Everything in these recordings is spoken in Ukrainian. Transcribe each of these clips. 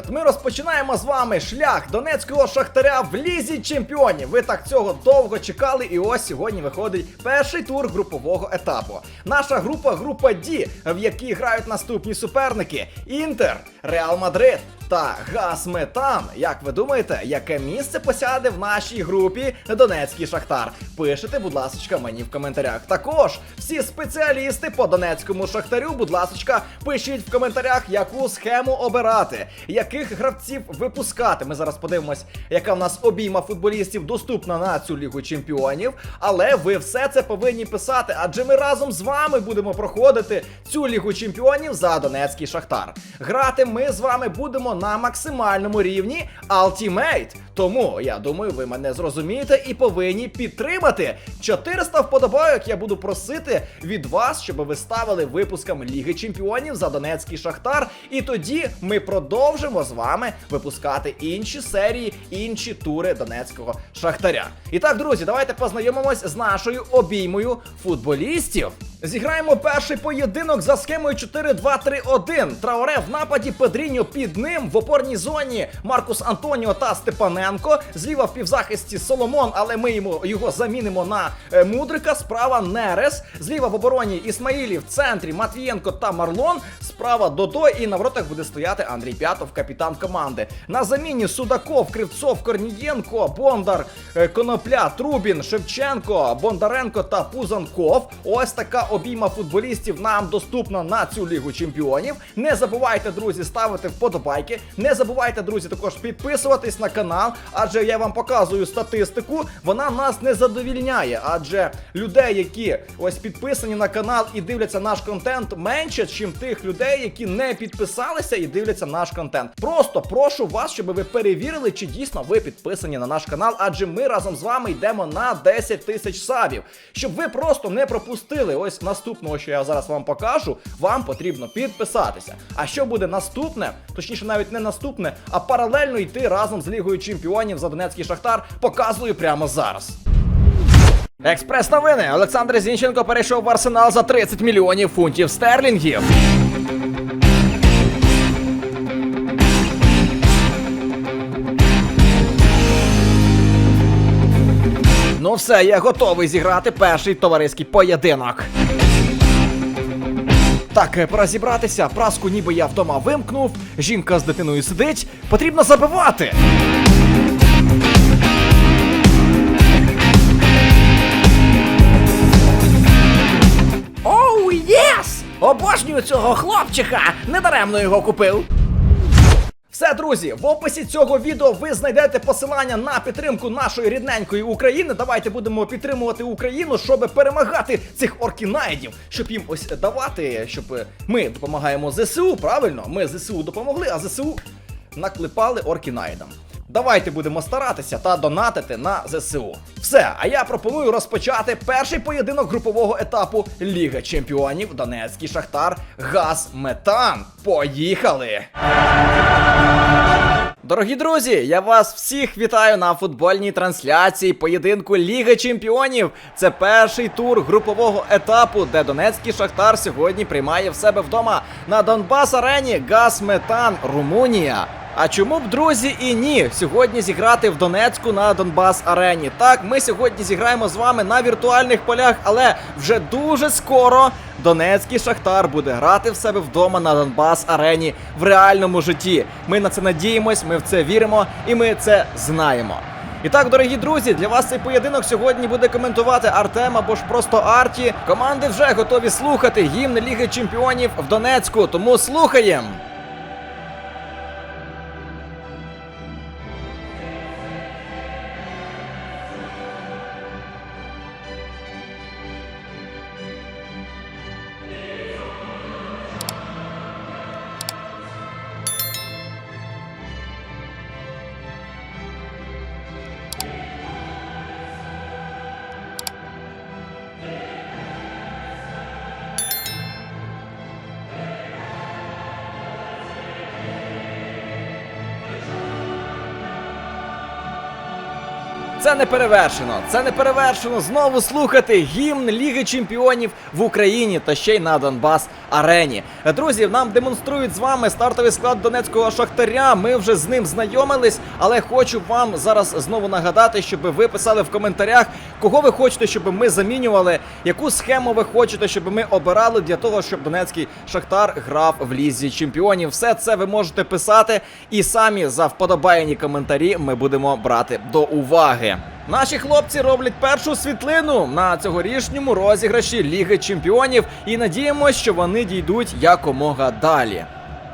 やとろ розпочинаємо з вами шлях донецького шахтаря в лізі чемпіонів. Ви так цього довго чекали, і ось сьогодні виходить перший тур групового етапу. Наша група група Ді, в якій грають наступні суперники: Інтер, Реал Мадрид та Газ. Як ви думаєте, яке місце посяде в нашій групі Донецький Шахтар? Пишете, будь ласка, мені в коментарях. Також всі спеціалісти по Донецькому Шахтарю, будь ласка, пишіть в коментарях, яку схему обирати, яких гравців випускати. Ми зараз подивимось, яка в нас обійма футболістів доступна на цю лігу чемпіонів. Але ви все це повинні писати, адже ми разом з вами будемо проходити цю лігу чемпіонів за Донецький Шахтар. Грати ми з вами будемо на максимальному рівні Ultimate. Тому я думаю, ви мене зрозумієте і повинні підтримати. 400 вподобайок я буду просити від вас, щоб ви ставили випускам Ліги Чемпіонів за Донецький Шахтар. І тоді ми продовжимо з вами випускати інші серії, інші тури Донецького Шахтаря. І так, друзі, давайте познайомимось з нашою обіймою футболістів. Зіграємо перший поєдинок за схемою 4-2-3-1. Трауре в нападі Педріньо під ним в опорній зоні Маркус Антоніо та Степаненко. Зліва в півзахисті Соломон, але ми йому його замінимо на е, Мудрика. Справа Нерес. Зліва в обороні Ісмаїлі в центрі Матвієнко та Марлон. Справа Додо і на воротах буде стояти Андрій П'ятов, капітан команди. На заміні Судаков, Кривцов, Корнієнко, Бондар, е, Конопля, Трубін, Шевченко, Бондаренко та Пузанков. Ось така обійма футболістів нам доступна на цю лігу чемпіонів. Не забувайте, друзі, ставити вподобайки. Не забувайте, друзі, також підписуватись на канал, адже я вам показую статистику. Вона нас не задовільняє, адже людей, які ось підписані на канал і дивляться наш контент, менше, чим тих людей, які не підписалися і дивляться наш контент. Просто прошу вас, щоб ви перевірили, чи дійсно ви підписані на наш канал, адже ми разом з вами йдемо на 10 тисяч сабів. Щоб ви просто не пропустили ось наступного, що я зараз вам покажу, вам потрібно підписатися. А що буде наступне, точніше, навіть не наступне, а паралельно йти разом з Лігою Чемпіонів за Донецький Шахтар, показую прямо зараз. Експрес новини. Олександр Зінченко перейшов в арсенал за 30 мільйонів фунтів стерлінгів. Ну все, я готовий зіграти перший товариський поєдинок. Так, е, пора зібратися. Праску ніби я вдома вимкнув. Жінка з дитиною сидить. Потрібно забивати. Оу, єс! Обожнюю цього хлопчика! Недаремно його купив. Все, друзі, в описі цього відео ви знайдете посилання на підтримку нашої рідненької України. Давайте будемо підтримувати Україну, щоб перемагати цих оркінаїдів, щоб їм ось давати, щоб ми допомагаємо ЗСУ. Правильно, ми ЗСУ допомогли, а ЗСУ наклепали оркінаїдам. Давайте будемо старатися та донатити на ЗСУ. Все, а я пропоную розпочати перший поєдинок групового етапу Ліга Чемпіонів Донецький Шахтар Газ Метан. Поїхали! Дорогі друзі, я вас всіх вітаю на футбольній трансляції поєдинку Ліги Чемпіонів. Це перший тур групового етапу, де Донецький Шахтар сьогодні приймає в себе вдома на Донбас Арені Газ Метан, Румунія. А чому б, друзі, і ні, сьогодні зіграти в Донецьку на Донбас Арені? Так, ми сьогодні зіграємо з вами на віртуальних полях, але вже дуже скоро Донецький Шахтар буде грати в себе вдома на Донбас Арені в реальному житті. Ми на це надіємось, ми в це віримо і ми це знаємо. І так, дорогі друзі, для вас цей поєдинок сьогодні буде коментувати Артем або ж просто Арті. Команди вже готові слухати гімн Ліги Чемпіонів в Донецьку, тому слухаємо. Це не перевершено. Це не перевершено. Знову слухати гімн Ліги Чемпіонів в Україні та ще й на Донбас Арені. Друзі, нам демонструють з вами стартовий склад Донецького Шахтаря. Ми вже з ним знайомились, але хочу вам зараз знову нагадати, щоб ви писали в коментарях, кого ви хочете, щоб ми замінювали, яку схему ви хочете, щоб ми обирали для того, щоб Донецький Шахтар грав в лізі чемпіонів. Все це ви можете писати, і самі за вподобайні коментарі ми будемо брати до уваги. Наші хлопці роблять першу світлину на цьогорічньому розіграші Ліги Чемпіонів і надіємося, що вони дійдуть якомога далі.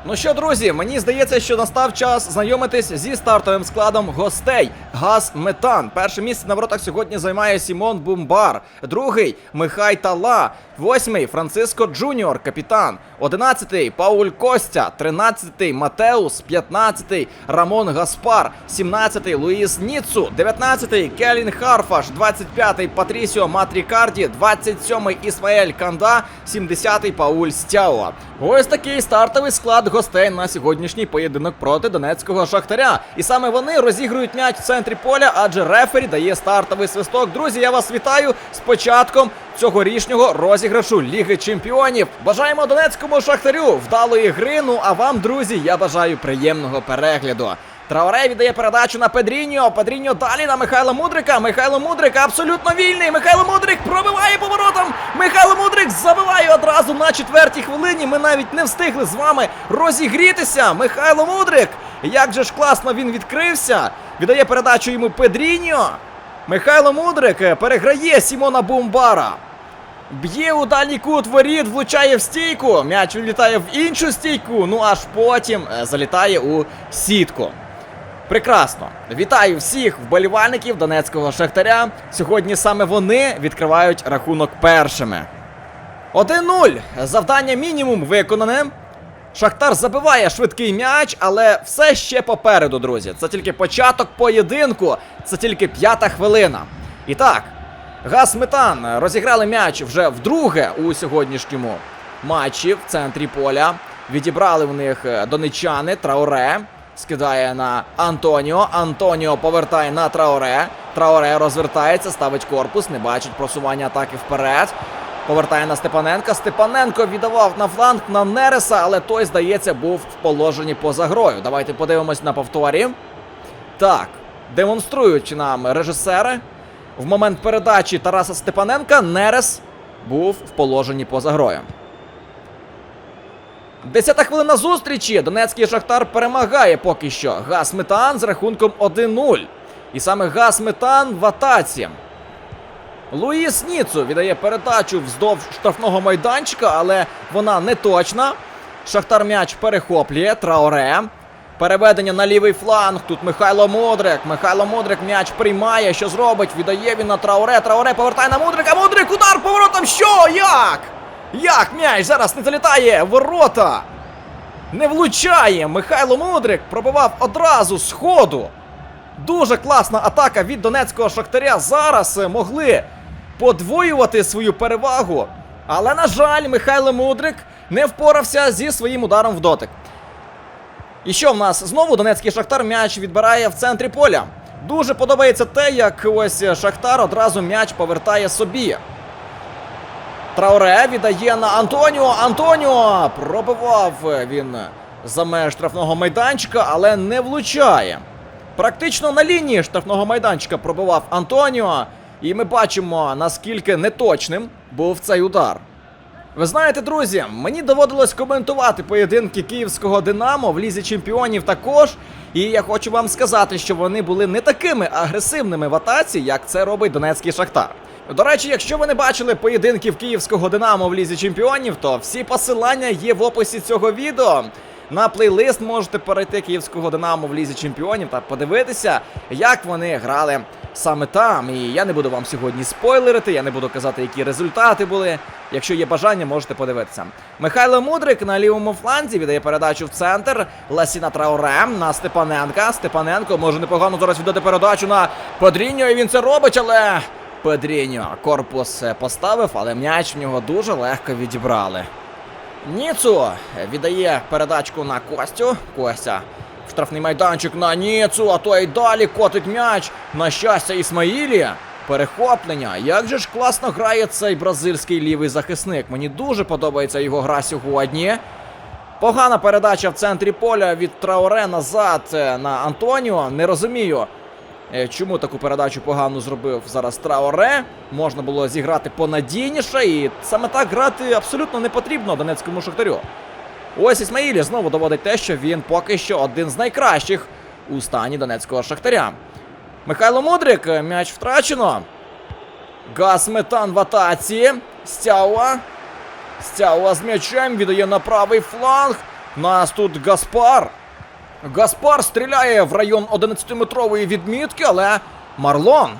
Ну що, друзі, мені здається, що настав час знайомитись зі стартовим складом гостей. Газ Метан. Перше місце на воротах сьогодні займає Сімон Бумбар. Другий Михай Тала. Восьмий Франциско Джуніор, капітан. Одинадцятий Пауль Костя. Тринадцятий Матеус. П'ятнадцятий Рамон Гаспар. Сімнадцятий Луїс Ніцу. Дев'ятнадцятий Келін Харфаш. Двадцять п'ятий Патрісіо Матрікарді. Двадцять сьомий Ісмаель Канда. Сімдесятий Пауль Стяуа. Ось такий стартовий склад гостей на сьогоднішній поєдинок проти Донецького Шахтаря. І саме вони розігрують м'яч в центрі поля, адже рефері дає стартовий свисток. Друзі, я вас вітаю з початком цьогорічнього розіграшу Ліги Чемпіонів. Бажаємо Донецькому Шахтарю вдалої гри. Ну а вам, друзі, я бажаю приємного перегляду. Трауре віддає передачу на Педріньо. Педріньо далі на Михайла Мудрика. Михайло Мудрик абсолютно вільний. Михайло Мудрик пробиває поворотом. Михайло Мудрик забиває одразу на четвертій хвилині. Ми навіть не встигли з вами розігрітися. Михайло Мудрик. Як же ж класно він відкрився. Віддає передачу йому Педріньо. Михайло Мудрик переграє Сімона Бумбара. Б'є у дальній кут воріт, влучає в стійку. М'яч вилітає в іншу стійку. Ну аж потім е, залітає у сітку. Прекрасно. Вітаю всіх вболівальників Донецького Шахтаря. Сьогодні саме вони відкривають рахунок першими. 1-0. Завдання мінімум виконане. Шахтар забиває швидкий м'яч, але все ще попереду, друзі. Це тільки початок поєдинку, це тільки п'ята хвилина. І так, Газ Метан розіграли м'яч вже вдруге у сьогоднішньому матчі в центрі поля. Відібрали в них е, донечани Трауре. Скидає на Антоніо. Антоніо повертає на Трауре. Трауре розвертається, ставить корпус, не бачить просування атаки вперед. Повертає на Степаненка. Степаненко віддавав на фланг на Нереса, але той, здається, був в положенні поза грою. Давайте подивимось на повторі. Так, демонструють нам режисери. В момент передачі Тараса Степаненка Нерес був в положенні поза грою. Десята хвилина зустрічі. Донецький Шахтар перемагає поки що. Газ Метан з рахунком 1-0. І саме Газ Метан в атаці. Луїс Ніцу віддає передачу вздовж штрафного майданчика, але вона не точна. Шахтар м'яч перехоплює. Траоре. Переведення на лівий фланг. Тут Михайло Мудрик. Михайло Мудрик м'яч приймає. Що зробить? Віддає він на Трауре. Трауре повертає на Мудрика. Мудрик удар поворотом. Що? Як? Як м'яч зараз не залітає? Ворота. Не влучає. Михайло Мудрик пробивав одразу з. Дуже класна атака від донецького шахтаря. Зараз е, могли подвоювати свою перевагу. Але, на жаль, Михайло Мудрик не впорався зі своїм ударом в дотик. І що в нас? Знову Донецький Шахтар м'яч відбирає в центрі поля. Дуже подобається те, як ось Шахтар одразу м'яч повертає собі. Трауре віддає на Антоніо. Антоніо пробивав він за меж штрафного майданчика, але не влучає. Практично на лінії штрафного майданчика пробивав Антоніо. І ми бачимо, наскільки неточним був цей удар. Ви знаєте, друзі, мені доводилось коментувати поєдинки київського Динамо в лізі чемпіонів також. І я хочу вам сказати, що вони були не такими агресивними в атаці, як це робить Донецький Шахтар. До речі, якщо ви не бачили поєдинків київського Динамо в лізі чемпіонів, то всі посилання є в описі цього відео. На плейлист можете перейти київського Динамо в лізі чемпіонів та подивитися, як вони грали саме там. І я не буду вам сьогодні спойлерити, я не буду казати, які результати були. Якщо є бажання, можете подивитися. Михайло Мудрик на лівому фланзі віддає передачу в центр. Ласіна Трауре на Степаненка. Степаненко може непогано зараз віддати передачу на Подріньо, і він це робить, але. Педріньо корпус поставив, але м'яч в нього дуже легко відібрали. Ніцу віддає передачку на Костю. Костя Штрафний майданчик на Ніцу, а то й далі котить м'яч. На щастя, Ісмаїлі. Перехоплення. Як же ж класно грає цей бразильський лівий захисник. Мені дуже подобається його гра сьогодні. Погана передача в центрі поля від Трауре назад е, на Антоніо. Не розумію, е, чому таку передачу погану зробив зараз Трауре. Можна було зіграти понадійніше, і саме так грати абсолютно не потрібно Донецькому шахтарю. Ось Ісмаїлі знову доводить те, що він поки що один з найкращих у стані Донецького шахтаря. Михайло Мудрик, е, м'яч втрачено. Газ метан в атаці. Стяуа. Стяуа з м'ячем віддає на правий фланг. Нас тут Гаспар. Гаспар стріляє в район 11-метрової відмітки, але Марлон.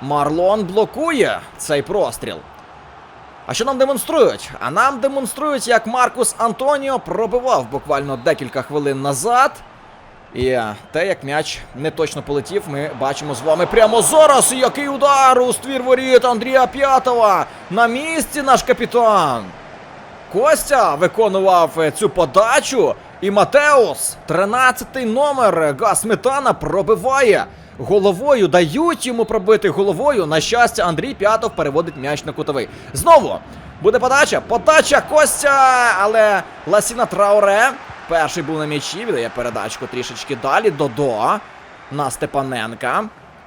Марлон блокує цей простріл. А що нам демонструють? А нам демонструють, як Маркус Антоніо пробивав буквально декілька хвилин назад. І те, як м'яч не точно полетів, ми бачимо з вами прямо зараз. Який удар у ствір воріт Андрія П'ятова. На місці наш капітан. Костя виконував е, цю подачу. І Матеус, 13-й номер Газ Сметана пробиває. Головою дають йому пробити головою. На щастя, Андрій П'ятов переводить м'яч на кутовий. Знову буде подача. Подача Костя. Але Ласіна Трауре. Перший був на м'ячі, віддає передачку трішечки далі. Додо на Степаненка.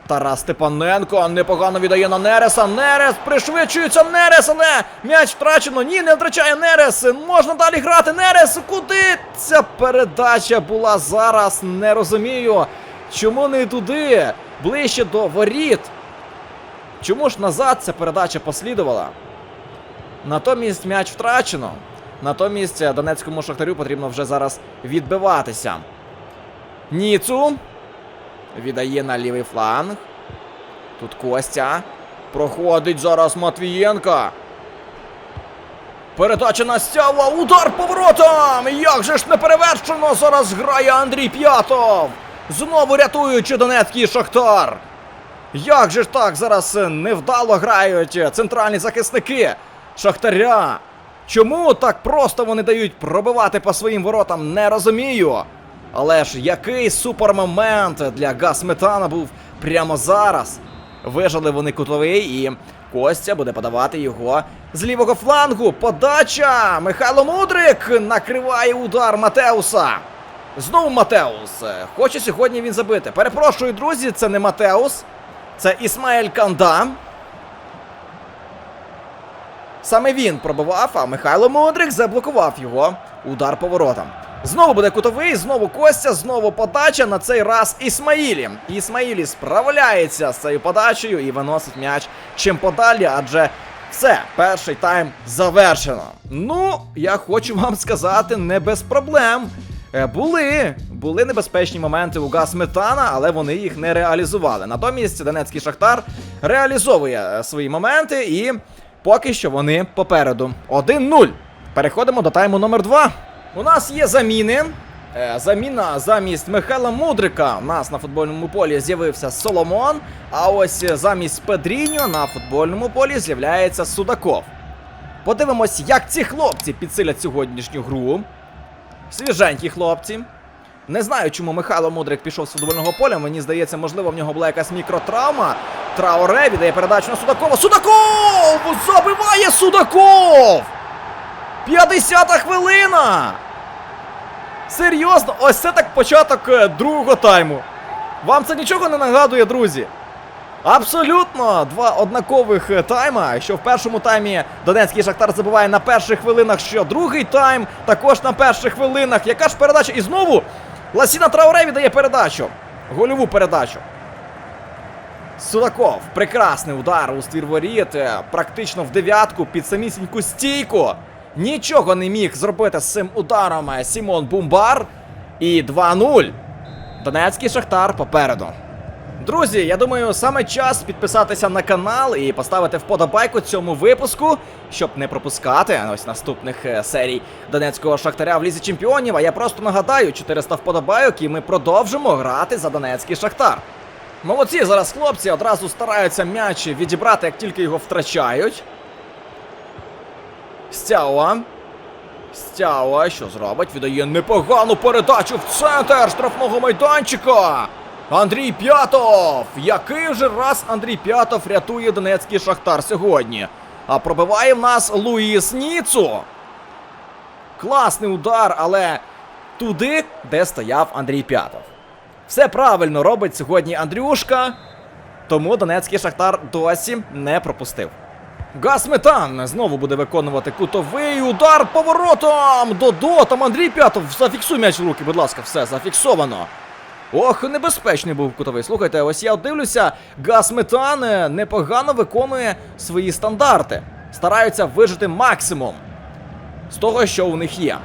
Тарас Степаненко непогано віддає на Нереса. Нерес пришвидшується Нерес, але м'яч втрачено. Ні, не втрачає Нерес. Можна далі грати. Нерес, куди ця передача була зараз? Не розумію. Чому не туди? Ближче до воріт. Чому ж назад ця передача послідувала? Натомість м'яч втрачено. Натомість е, Донецькому шахтарю потрібно вже зараз відбиватися. Ніцу. Віддає на лівий фланг. Тут Костя. Проходить зараз Матвієнка. Передача на стява. Удар поворотом! Як же ж неперевершено зараз грає Андрій П'ятов! Знову рятуючи Донецький Шахтар. Як же ж так зараз невдало грають центральні захисники Шахтаря? Чому так просто вони дають пробивати по своїм воротам, не розумію. Але ж який супермомент для Газ Метана був прямо зараз. Вижили вони кутовий і Костя буде подавати його з лівого флангу. Подача! Михайло Мудрик накриває удар Матеуса. Знову Матеус. Хоче сьогодні він забити. Перепрошую, друзі, це не Матеус. Це Ісмаель Канда. Саме він пробивав, а Михайло Мудрик заблокував його удар поворотом. Знову буде кутовий, знову Костя, знову подача. На цей раз Ісмаїлі. Ісмаїлі справляється з цією подачею і виносить м'яч чим подалі, адже все, перший тайм завершено. Ну, я хочу вам сказати, не без проблем. Е, Були, були небезпечні моменти у Газ Метана, але вони їх не реалізували. Натомість Донецький Шахтар реалізовує е, свої моменти і поки що вони попереду. 1-0. Переходимо до тайму номер 2. У нас є заміни. Е, Заміна замість Михайла Мудрика. У нас на футбольному полі з'явився Соломон. А ось замість Педріньо на футбольному полі з'являється Судаков. Подивимось, як ці хлопці підсилять сьогоднішню гру. Свіженькі хлопці. Не знаю, чому Михайло Мудрик пішов з футбольного поля. Мені здається, можливо, в нього була якась мікротравма. Трауре віддає передачу на Судакова. Судаков! Забиває Судаков! 50-та хвилина! Серйозно, ось це так початок е, другого тайму. Вам це нічого не нагадує, друзі? Абсолютно два однакових е, тайма. Що в першому таймі Донецький Шахтар забиває на перших хвилинах, що другий тайм також на перших хвилинах. Яка ж передача? І знову Ласіна Трауре віддає передачу. Гольову передачу. Судаков. Прекрасний удар у ствір воріт. е, Практично в дев'ятку під самісіньку стійку. Нічого не міг зробити з цим ударом Сімон Бумбар. І 2-0. Донецький Шахтар попереду. Друзі, я думаю, саме час підписатися на канал і поставити вподобайку цьому випуску, щоб не пропускати ось наступних е, серій Донецького Шахтаря в Лізі Чемпіонів. А я просто нагадаю, 400 вподобайок, і ми продовжимо грати за Донецький Шахтар. Молодці, зараз хлопці одразу стараються м'яч відібрати, як тільки його втрачають. Стяуа. Стяуа, що зробить? Віддає непогану передачу в центр штрафного майданчика. Андрій П'ятов! Який вже раз Андрій П'ятов рятує Донецький Шахтар сьогодні? А пробиває в нас Луїс Ніцу. Класний удар, але туди, де стояв Андрій П'ятов. Все правильно робить сьогодні Андрюшка. Тому Донецький Шахтар досі не пропустив. Гасметан знову буде виконувати кутовий удар поворотом. Додо, там Андрій П'ятов. Зафіксуй м'яч в руки, будь ласка, все зафіксовано. Ох, небезпечний був кутовий. Слухайте, ось я дивлюся, Гасметан е, непогано виконує свої стандарти. Стараються вижити максимум з того, що у них є.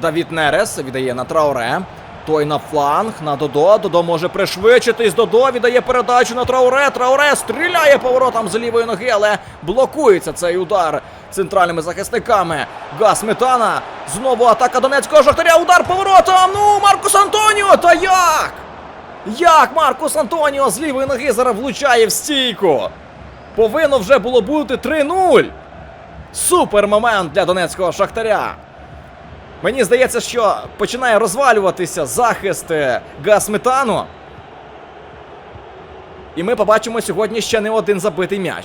Давід Нерес віддає на Трауре. Той на фланг, на Додо. Додо може пришвидшитись. Додо віддає передачу на Трауре. Трауре стріляє поворотом з лівої ноги, але блокується цей удар центральними захисниками. Гас Метана. Знову атака Донецького Шахтаря. Удар поворотом. Ну, Маркус Антоніо! Та як? Як Маркус Антоніо з лівої ноги зараз влучає в стійку? Повинно вже було бути 3-0. Супер момент для донецького шахтаря. Мені здається, що починає розвалюватися захист е, Гасметану. І ми побачимо сьогодні ще не один забитий м'яч.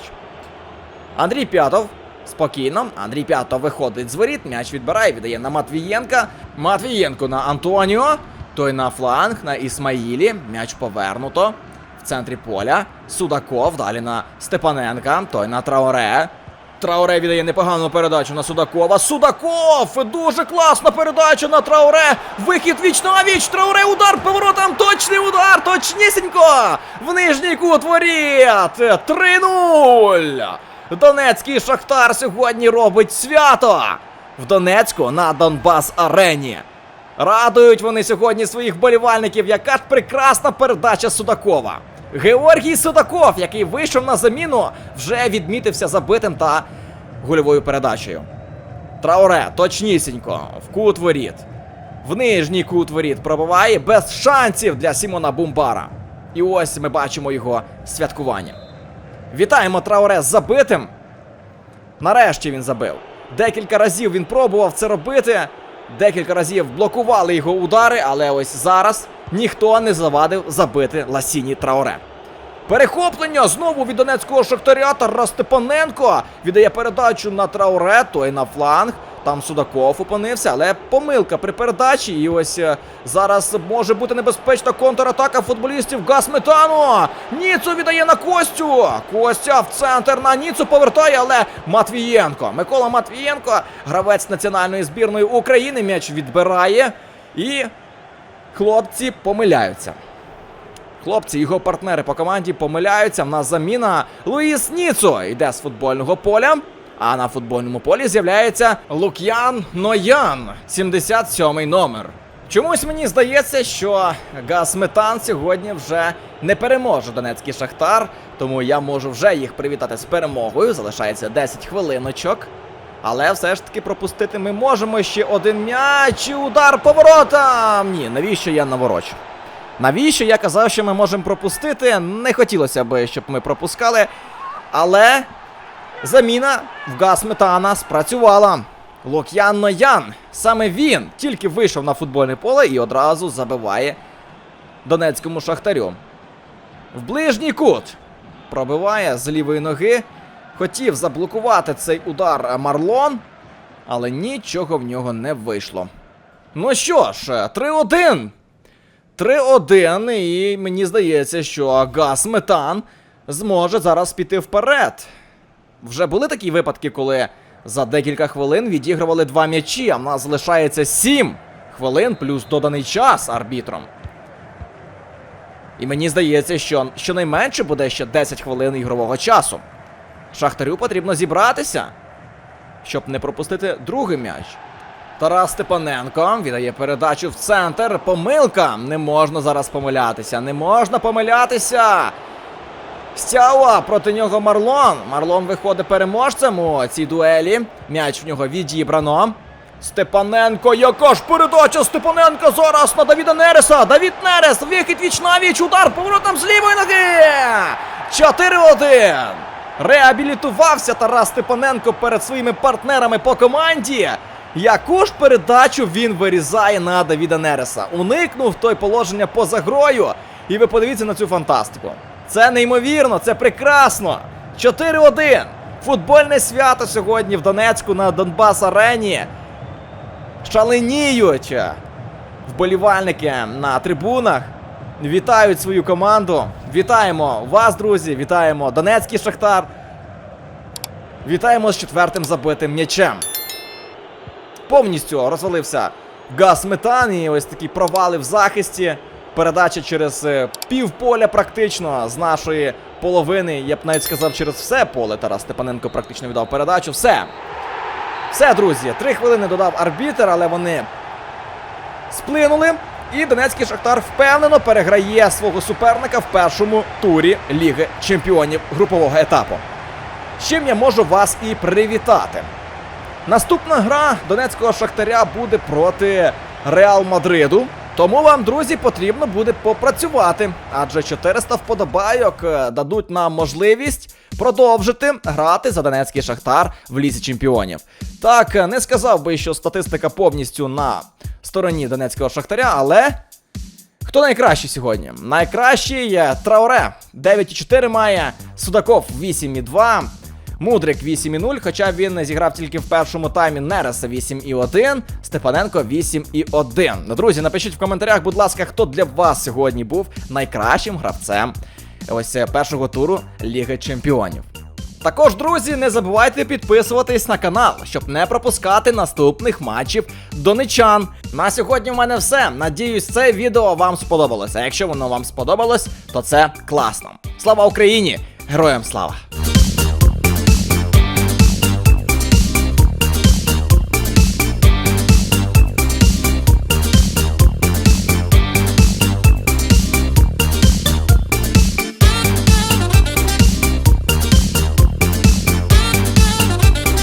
Андрій П'ятов. Спокійно. Андрій П'ятов виходить з воріт. М'яч відбирає, віддає на Матвієнка. Матвієнко на Антоніо. Той на фланг, на Ісмаїлі. М'яч повернуто. В центрі поля. Судаков. Далі на Степаненка. Той на Трауре. Трауре віддає непогану передачу на Судакова. Судаков! Дуже класна передача на Трауре. Вихід віч на віч. Трауре удар поворотом. Точний удар. Точнісінько. В нижній кут воріт. 3-0. Донецький Шахтар сьогодні робить свято. В Донецьку на Донбас Арені. Радують вони сьогодні своїх болівальників. Яка ж прекрасна передача Судакова. Георгій Судаков, який вийшов на заміну, вже відмітився забитим та гольовою передачею. Трауре, точнісінько, в кут воріт. В нижній кут воріт пробиває без шансів для Сімона Бумбара. І ось ми бачимо його святкування. Вітаємо Трауре з забитим. Нарешті він забив. Декілька разів він пробував це робити. Декілька разів блокували його удари, але ось зараз ніхто не завадив забити Ласіні Трауре. Перехоплення знову від донецького шахтаря Тарас Степаненко віддає передачу на Трауре, той на фланг. Там Судаков опинився, але помилка при передачі. І ось е, зараз може бути небезпечна контратака футболістів Гасметану. Ніцу віддає на Костю. Костя в центр на Ніцу повертає, але Матвієнко. Микола Матвієнко, гравець національної збірної України, м'яч відбирає. І хлопці помиляються. Хлопці, його партнери по команді помиляються. В нас заміна Луїс Ніцо йде з футбольного поля. А на футбольному полі з'являється Лук'ян Ноян, 77-й номер. Чомусь мені здається, що Гасметан сьогодні вже не переможе Донецький Шахтар, тому я можу вже їх привітати з перемогою. Залишається 10 хвилиночок. Але все ж таки пропустити ми можемо ще один м'яч і удар поворотом. Ні, навіщо я наворочу? Навіщо я казав, що ми можемо пропустити? Не хотілося б, щоб ми пропускали. Але заміна в Гасметана спрацювала. Лук'ян Ноян. Саме він тільки вийшов на футбольне поле і одразу забиває донецькому шахтарю. В ближній кут. Пробиває з лівої ноги. Хотів заблокувати цей удар Марлон, але нічого в нього не вийшло. Ну що ж, 3-1. 3-1, і мені здається, що Газ Метан зможе зараз піти вперед. Вже були такі випадки, коли за декілька хвилин відігрували два м'ячі, а в нас залишається 7 хвилин плюс доданий час арбітром. І мені здається, що щонайменше буде ще 10 хвилин ігрового часу. Шахтарю потрібно зібратися, щоб не пропустити другий м'яч. Тарас Степаненко віддає передачу в центр. Помилка! Не можна зараз помилятися. Не можна помилятися. Стяуа проти нього Марлон. Марлон виходить переможцем у цій дуелі. М'яч в нього відібрано. Степаненко, яка ж передача Степаненка зараз на Давіда Нереса. Давід Нерес, вихід віч на віч, удар поворотом з лівої ноги. 4-1. Реабілітувався Тарас Степаненко перед своїми партнерами по команді. Яку ж передачу він вирізає на Давіда Нереса? Уникнув той положення поза грою. І ви подивіться на цю фантастику. Це неймовірно, це прекрасно. 4-1. Футбольне свято сьогодні в Донецьку на Донбас Арені. Шаленіють вболівальники на трибунах. Вітають свою команду. Вітаємо вас, друзі. Вітаємо Донецький Шахтар. Вітаємо з четвертим забитим м'ячем. Повністю розвалився газ метан і ось такі провали в захисті. Передача через е, півполя практично з нашої половини. Я б навіть сказав, через все поле. Тарас Степаненко практично віддав передачу. Все. Все, друзі. Три хвилини додав арбітер, але вони сплинули. І Донецький Шахтар впевнено переграє свого суперника в першому турі Ліги Чемпіонів групового етапу. З чим я можу вас і привітати. Наступна гра Донецького Шахтаря буде проти Реал Мадриду. Тому вам, друзі, потрібно буде попрацювати, адже 400 вподобайок е, дадуть нам можливість продовжити грати за Донецький Шахтар в лісі чемпіонів. Так, е, не сказав би, що статистика повністю на стороні Донецького Шахтаря, але Хто найкращий сьогодні? Найкращий Трауре 9,4 має, Судаков 8,2. Мудрик 8,0, хоча він зіграв тільки в першому таймі Нереса 8,1, Степаненко 8,1. Ну, Друзі, напишіть в коментарях, будь ласка, хто для вас сьогодні був найкращим гравцем ось е, першого туру Ліги Чемпіонів. Також, друзі, не забувайте підписуватись на канал, щоб не пропускати наступних матчів донечан. На сьогодні в мене все. Надіюсь, це відео вам сподобалося. Якщо воно вам сподобалось, то це класно. Слава Україні! Героям слава!